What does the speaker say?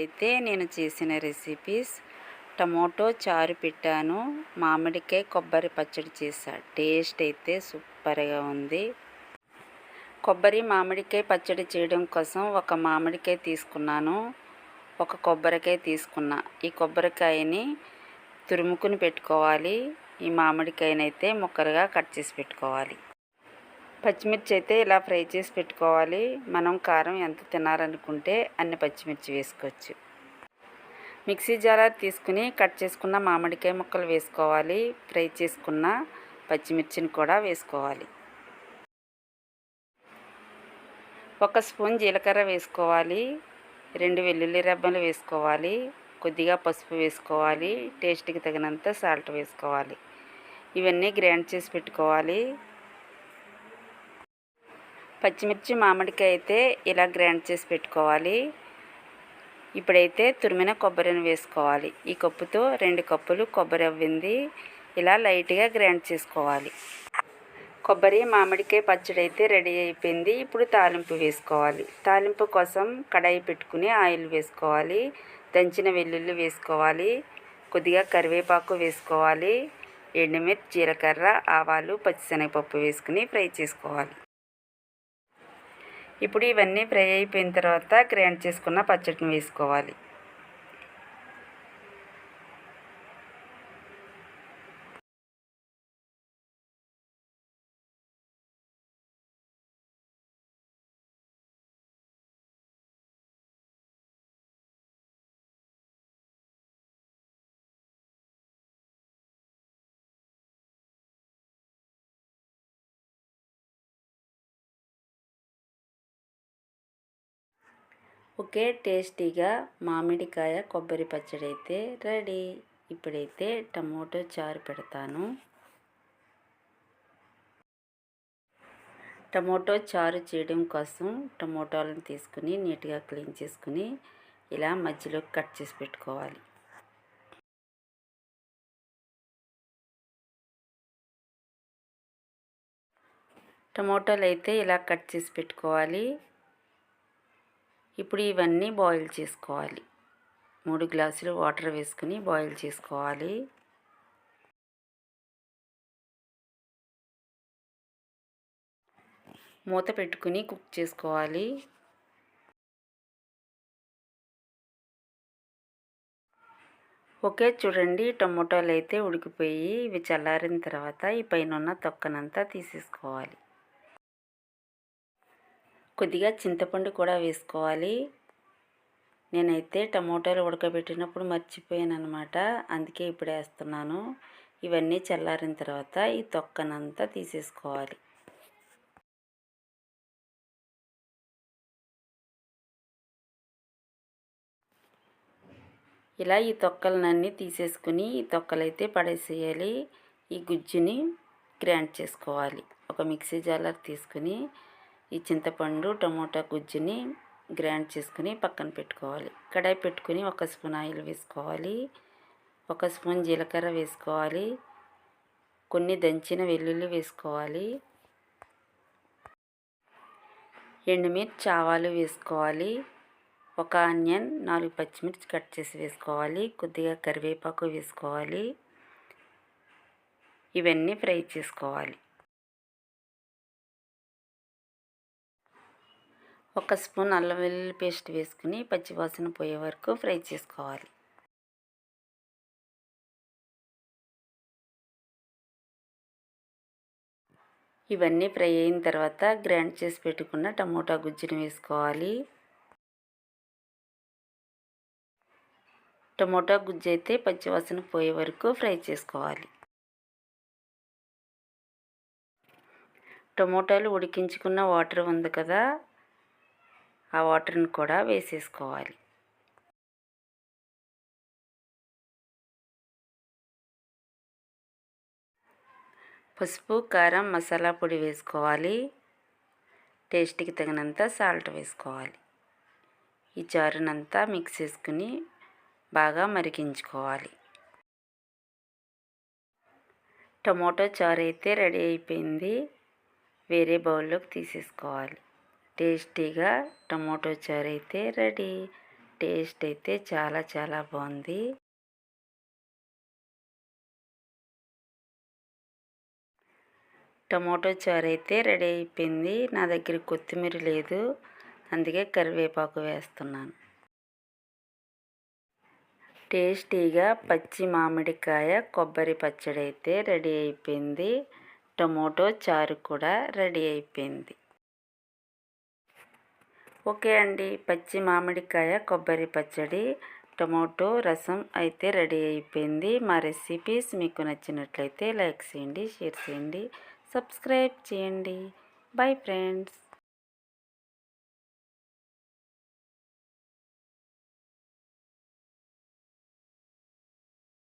ఈరోజైతే నేను చేసిన రెసిపీస్ టమోటో చారు పెట్టాను. మామిడికాయ కొబ్బరి పచ్చడి చేసా టేస్ట్ అయితే సూపర్గా ఉంది. కొబ్బరి మామిడికాయ పచ్చడి చేయడం కోసం ఒక మామిడికాయ తీసుకున్నాను. ఒక కొబ్బరికాయ తీసుకున్నా. ఈ కొబ్బరికాయని తురుముకుని పెట్టుకోవాలి. ఈ మామిడికాయనైతే ముక్కలుగా కట్ చేసి పెట్టుకోవాలి. పచ్చిమిర్చి అయితే ఇలా ఫ్రై చేసి పెట్టుకోవాలి. మనం కారం ఎంత తినాలనుకుంటే అన్ని పచ్చిమిర్చి వేసుకోవచ్చు. మిక్సీ జాలర్ తీసుకుని కట్ చేసుకున్న మామిడికాయ ముక్కలు వేసుకోవాలి. ఫ్రై చేసుకున్న పచ్చిమిర్చిని కూడా వేసుకోవాలి. ఒక స్పూన్ జీలకర్ర వేసుకోవాలి. రెండు వెల్లుల్లి రెబ్బలు వేసుకోవాలి. కొద్దిగా పసుపు వేసుకోవాలి. టేస్ట్కి తగినంత సాల్ట్ వేసుకోవాలి. ఇవన్నీ గ్రైండ్ చేసి పెట్టుకోవాలి. పచ్చిమిర్చి మామిడికాయ అయితే ఇలా గ్రైండ్ చేసి పెట్టుకోవాలి. ఇప్పుడైతే తురిమిన కొబ్బరిని వేసుకోవాలి. ఈ కప్పుతో రెండు కప్పులు కొబ్బరి అవ్వింది. ఇలా లైట్గా గ్రైండ్ చేసుకోవాలి. కొబ్బరి మామిడికాయ పచ్చడి అయితే రెడీ అయిపోయింది. ఇప్పుడు తాలింపు వేసుకోవాలి. తాలింపు కోసం కడాయి పెట్టుకుని ఆయిల్ వేసుకోవాలి. దంచిన వెల్లుల్లి వేసుకోవాలి. కొద్దిగా కరివేపాకు వేసుకోవాలి. ఎండుమిర్చి జీలకర్ర ఆవాలు పచ్చిశనగపప్పు వేసుకుని ఫ్రై చేసుకోవాలి. ఇప్పుడు ఇవన్నీ ఫ్రై అయిపోయిన తర్వాత గ్రైండ్ చేసుకున్న పచ్చడిని వేసుకోవాలి. ఒకే టేస్టీగా మామిడికాయ కొబ్బరి పచ్చడి అయితే రెడీ. ఇప్పుడైతే టమోటో చారు పెడతాను. టమోటో చారు చేయడం కోసం టమోటాలను తీసుకుని నీట్గా క్లీన్ చేసుకుని ఇలా మధ్యలో కట్ చేసి పెట్టుకోవాలి. టమోటాలు అయితే ఇలా కట్ చేసి పెట్టుకోవాలి. ఇప్పుడు ఇవన్నీ బాయిల్ చేసుకోవాలి. మూడు గ్లాసులు వాటర్ వేసుకుని బాయిల్ చేసుకోవాలి. మూత పెట్టుకుని కుక్ చేసుకోవాలి. ఓకే చూడండి టమోటాలు అయితే ఉడికిపోయి ఇవి చల్లారిన తర్వాత ఈ పైన ఉన్న తొక్కనంతా తీసేసుకోవాలి. కొద్దిగా చింతపండు కూడా వేసుకోవాలి. నేనైతే టమోటాలు ఉడకబెట్టినప్పుడు మర్చిపోయాను అనమాట అందుకే ఇప్పుడు వేస్తున్నాను. ఇవన్నీ చల్లారిన తర్వాత ఈ తొక్కనంతా తీసేసుకోవాలి. ఇలా ఈ తొక్కలనన్నీ తీసేసుకుని ఈ తొక్కలైతే పడేసేయాలి. ఈ గుజ్జుని గ్రైండ్ చేసుకోవాలి. ఒక మిక్సీ జాలర్ తీసుకుని ఈ చింతపండు టమోటా గుజ్జుని గ్రైండ్ చేసుకుని పక్కన పెట్టుకోవాలి. కడాయి పెట్టుకుని ఒక స్పూన్ ఆయిల్ వేసుకోవాలి. ఒక స్పూన్ జీలకర్ర వేసుకోవాలి. కొన్ని దంచిన వెల్లుల్లి వేసుకోవాలి. ఎండుమిర్చి ఆవాలు వేసుకోవాలి. ఒక ఆనియన్ నాలుగు పచ్చిమిర్చి కట్ చేసి వేసుకోవాలి. కొద్దిగా కరివేపాకు వేసుకోవాలి. ఇవన్నీ ఫ్రై చేసుకోవాలి. ఒక స్పూన్ అల్లం వెల్లుల్లి పేస్ట్ వేసుకుని పచ్చివాసన పోయే వరకు ఫ్రై చేసుకోవాలి. ఇవన్నీ ఫ్రై అయిన తర్వాత గ్రైండ్ చేసి పెట్టుకున్న టమోటా గుజ్జుని వేసుకోవాలి. టమోటా గుజ్జు అయితే పచ్చివాసన పోయే వరకు ఫ్రై చేసుకోవాలి. టమోటాలు ఉడికించుకున్న వాటర్ ఉంది కదా ఆ వాటర్ని కూడా వేసేసుకోవాలి. పసుపు కారం మసాలా పొడి వేసుకోవాలి. టేస్ట్కి తగినంత సాల్ట్ వేసుకోవాలి. ఈ చారునంతా మిక్స్ చేసుకుని బాగా మరిగించుకోవాలి. టమోటో చారు అయితే రెడీ అయిపోయింది. వేరే బౌల్లోకి తీసేసుకోవాలి. టేస్టీగా టమోటో చారు అయితే రెడీ. టేస్ట్ అయితే చాలా చాలా బాగుంది. టమోటో చారు అయితే రెడీ అయిపోయింది. నా దగ్గర కొత్తిమీర లేదు. అందుకే కరివేపాకు వేస్తున్నాను. టేస్టీగా పచ్చి మామిడికాయ కొబ్బరి పచ్చడి అయితే రెడీ అయిపోయింది. టమోటో చారు కూడా రెడీ అయిపోయింది. ఓకే అండి. పచ్చి మామిడికాయ కొబ్బరి పచ్చడి టమోటో రసం అయితే రెడీ అయిపోయింది. మా రెసిపీస్ మీకు నచ్చినట్లయితే లైక్ చేయండి షేర్ చేయండి సబ్స్క్రైబ్ చేయండి. Bye friends.